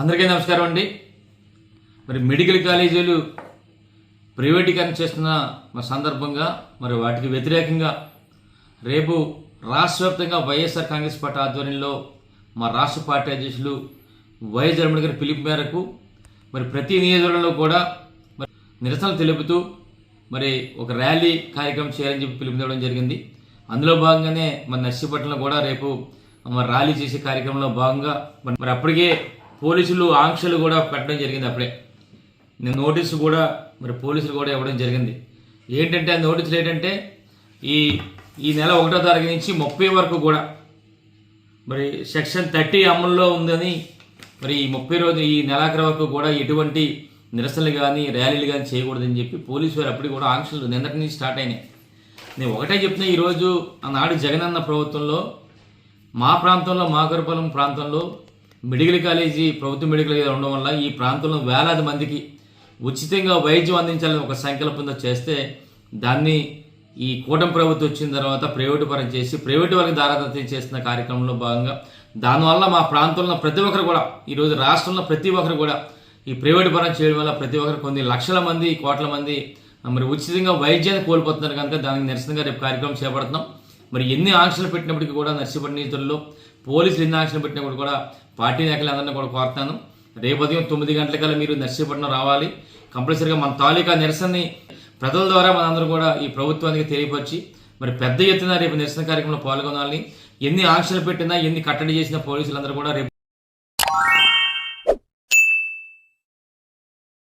అందరికీ నమస్కారం అండి. మరి మెడికల్ కాలేజీలు ప్రైవేటీకరణ చేస్తున్న మా సందర్భంగా మరి వాటికి వ్యతిరేకంగా రేపు రాష్ట్ర వ్యాప్తంగా వైఎస్ఆర్ కాంగ్రెస్ పార్టీ ఆధ్వర్యంలో మా రాష్ట్ర పార్టీ అధ్యక్షులు వైఎస్ జగన్మోహన్ గారి పిలుపు మేరకు మరి ప్రతి నియోజకవర్గంలో కూడా మరి నిరసనలు తెలుపుతూ మరి ఒక ర్యాలీ కార్యక్రమం చేయాలని చెప్పి పిలుపునివ్వడం జరిగింది. అందులో భాగంగానే మన నర్సీపట్నంలో కూడా రేపు మరి ర్యాలీ చేసే కార్యక్రమంలో భాగంగా మరి మరి అప్పటికే పోలీసులు ఆంక్షలు కూడా పెట్టడం జరిగింది అప్పుడే. నేను నోటీసు కూడా మరి పోలీసులు కూడా ఇవ్వడం జరిగింది. ఏంటంటే ఆ నోటీసులు ఏంటంటే ఈ ఈ నెల ఒకటో తారీఖు నుంచి ముప్పై వరకు కూడా మరి సెక్షన్ థర్టీ అమల్లో ఉందని మరి ఈ ముప్పై రోజు ఈ నెలాఖరు వరకు కూడా ఎటువంటి నిరసనలు కానీ ర్యాలీలు కానీ చేయకూడదని చెప్పి పోలీసు వారు అప్పటికి కూడా ఆంక్షలు నిన్నటి నుంచి స్టార్ట్ అయినాయి. నేను ఒకటే చెప్తున్నా ఈరోజు ఆనాడు జగనన్న ప్రభుత్వంలో మా ప్రాంతంలో మాకరపాలెం ప్రాంతంలో మెడికల్ కాలేజీ ప్రభుత్వ మెడికల్ కాలేజీ ఉండడం వల్ల ఈ ప్రాంతంలో వేలాది మందికి ఉచితంగా వైద్యం అందించాలని ఒక సంకల్పంతో చేస్తే దాన్ని ఈ కూటమి ప్రభుత్వం వచ్చిన తర్వాత ప్రైవేటు పరం చేసి ప్రైవేటు వారికి దారాదత్తం చేస్తున్న కార్యక్రమంలో భాగంగా దానివల్ల మా ప్రాంతంలో ప్రతి ఒక్కరు కూడా ఈరోజు రాష్ట్రంలో ప్రతి ఒక్కరు కూడా ఈ ప్రైవేటు పరం చేయడం వల్ల ప్రతి ఒక్కరు కొన్ని లక్షల మంది కోట్ల మంది మరి ఉచితంగా వైద్యాన్ని కోల్పోతున్నారు కనుక దానికి నిరసనగా రేపు కార్యక్రమం చేపడుతున్నాం. మరి ఎన్ని ఆంక్షలు పెట్టినప్పటికీ కూడా నర్సీపట్నం నిధుల్లో పోలీసులు ఎన్ని ఆంక్షలు పెట్టినప్పుడు కూడా పార్టీ నాయకులందరినీ కూడా కోరుతాను రేపు ఉదయం తొమ్మిది గంటలకల్లా మీరు నర్సీపట్నం రావాలి. కంపల్సరీగా మన తాలూకా నిరసనని ప్రజల ద్వారా మనందరూ కూడా ఈ ప్రభుత్వానికి తెలియపరిచి మరి పెద్ద ఎత్తున రేపు నిరసన కార్యక్రమంలో పాల్గొనాలని ఎన్ని ఆంక్షలు పెట్టినా ఎన్ని కట్టడి చేసిన పోలీసులందరూ కూడా రేపు